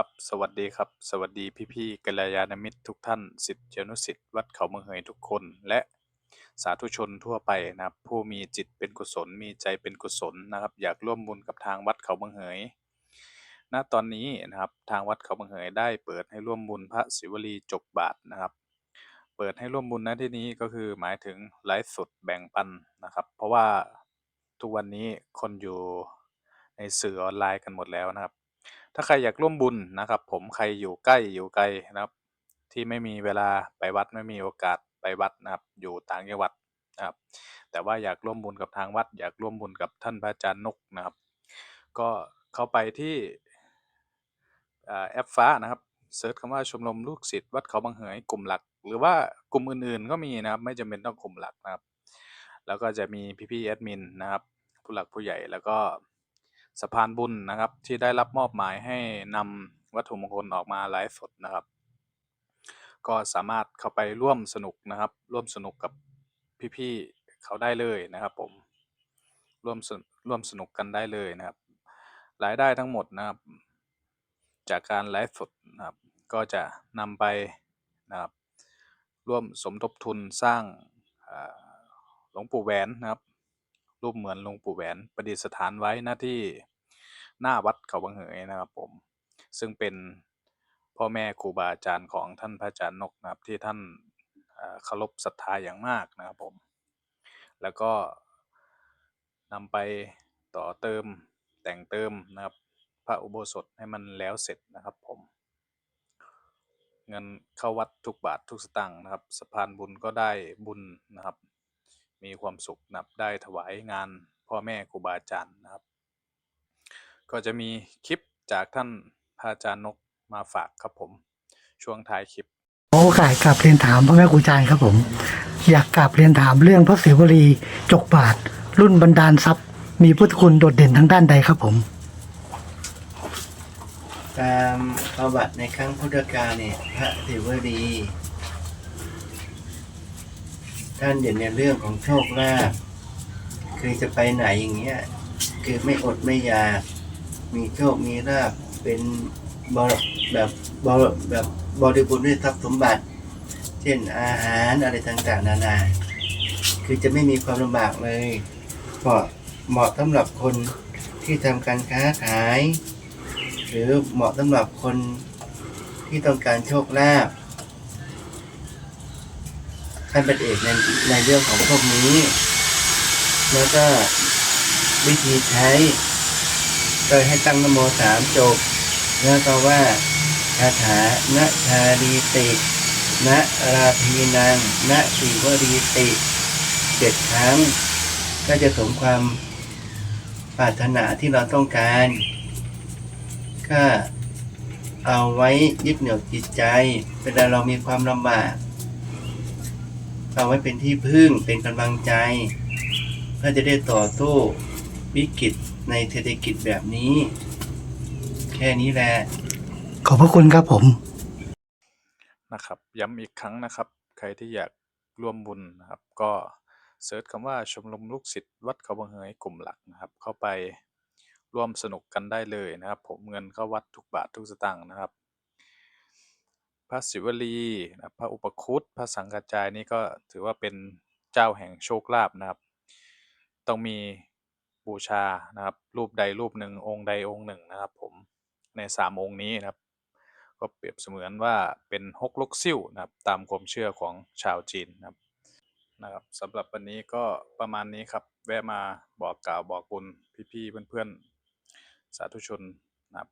ครับสวัสดีครับ สวัสดีพี่ๆกัลยาณมิตรทุกท่านศิษยานุศิษย์วัดเขาเมืองเหยทุกคน และสาธุชนทั่วไปนะครับ ผู้มีจิตเป็นกุศลมีใจเป็นกุศลนะครับ อยากร่วมบุญกับทางวัดเขาเมืองเหยณตอนนี้นะครับทางวัดเขาเมืองเหยได้เปิดให้ร่วมบุญพระศิวลีจบบาทนะครับ เปิดให้ร่วมบุญณที่นี้ก็คือหมายถึงไลฟ์สดแบ่งปันนะครับ เพราะว่าทุกวันนี้คนอยู่ในสื่อออนไลน์กันหมดแล้วนะครับ ถ้าใครอยากร่วมบุญนะครับ ผมใครอยู่ใกล้อยู่ไกลนะครับ ที่ไม่มีเวลาไปวัดไม่มีโอกาสไปวัดนะครับ อยู่ต่างจังหวัดนะครับ แต่ว่าอยากร่วมบุญกับทางวัด อยากร่วมบุญกับท่านพระอาจารย์นกนะครับ ก็เข้าไปที่แอปฟ้านะครับเซิร์ชคำว่าชมรมลูกศิษย์วัดเขาบางเหยกลุ่มหลัก หรือว่ากลุ่มอื่นๆ ก็มีนะครับ ไม่จำเป็นต้องกลุ่มหลักนะครับ แล้วก็จะมีพี่ๆแอดมินนะครับ ผู้หลักผู้ใหญ่แล้วก็ สะพานบุญนะครับ ที่ได้รับมอบหมายให้นำวัตถุมงคลออกมาไลฟ์สดนะครับ ก็สามารถเข้าไปร่วมสนุกนะครับ ร่วมสนุกกับพี่ๆเขาได้เลยนะครับผมร่วมสนร่วมสนุกกันได้เลยนะครับรายได้ทั้งหมดนะครับ จากการไลฟ์สดนะครับ ก็จะนำไปนะครับ ร่วมสมทบทุนสร้างหลวงปู่แหวนนะครับ รูปเหมือนหลวงปู่แหวนประดิษฐานไว้หน้าที่ หน้าวัดเขาบางเหยนะครับผม ซึ่งเป็นพ่อแม่ครูบาอาจารย์ของท่านพระอาจารย์นกนะครับที่ท่านเคารพศรัทธาอย่างมากนะครับผม แล้วก็นำไปต่อเติมแต่งเติมนะครับ พระอุโบสถให้มันแล้วเสร็จนะครับผม เงินเข้าวัดทุกบาททุกสตางค์นะครับสะพานบุญก็ได้บุญนะครับ มีความสุขนับได้ถวายงานพ่อแม่ครูบาอาจารย์นะครับ ก็จะมีคลิปจากท่านพระอาจารย์นกมาฝากครับผม ช่วงท้ายคลิปขอโอกาสกราบเรียนถามพระแม่ครูอาจารย์ครับผม อยากกราบเรียนถามเรื่องพระศิวลีจกบาท รุ่นบรรดาลทรัพย์ มีพุทธคุณโดดเด่นทางด้านใดครับผม ตามประวัติในครั้งพุทธกาลเนี่ยพระศิวลีท่านเด่นในเรื่องของโชคลาภคือจะไปไหนอย่างเงี้ย คือไม่อดไม่อยาก มีโชค มีลาภเป็นบรแบบบรแบบบริบูรณ์ด้วยทรัพย์สมบัติ เช่นอาหารอะไรต่างๆ นานา คือจะไม่มีความลำบากเลยเหมาะเหมาะสำหรับคนที่ทำการค้าขาย หรือเหมาะสำหรับคนที่ต้องการโชคลาภท่านเป็นเอกในในเรื่องของพวกนี้ แล้วก็วิธีใช้ โดยให้ตั้งนโมสามจบ แล้วก็ว่าคาถานะชาดีตินะราพีนังนะสีวรีติเจ็ดครั้ง ก็จะสมความปรารถนาที่เราต้องการก็เอาไว้ยึดเหนี่ยวจิตใจ เวลาเรามีความลำบาก เอาไว้เป็นที่พึ่งเป็นกำลังใจเพื่อจะได้ต่อสู้วิกฤต ในเศรษฐกิจแบบนี้ แค่นี้แหละ ขอบพระคุณครับผม นะครับ ย้ำอีกครั้งนะครับ ใครที่อยากร่วมบุญนะครับ ก็เซิร์ชคำว่าชมรมลูกศิษย์วัดเขาบางเหยกลุ่มหลักนะครับ เข้าไปร่วมสนุกกันได้เลยนะครับ ผมเงินเข้าวัดทุกบาททุกสตางค์นะครับ พระศิวลีนะครับพระอุปคุตพระสังกัจจายนี่ก็ถือว่าเป็นเจ้าแห่งโชคลาภนะครับ ต้องมี บูชานะครับ รูปใดรูปหนึ่งองค์ใดองค์หนึ่งนะครับ ผมในสามองค์นี้นะครับ ก็เปรียบเสมือนว่าเป็นฮกลกซิ่วนะครับ ตามความเชื่อของชาวจีนนะครับนะครับสำหรับวันนี้ก็ประมาณนี้ครับ แวะมาบอกกล่าวบอกบุญพี่ๆเพื่อนๆ สาธุชนนะครับ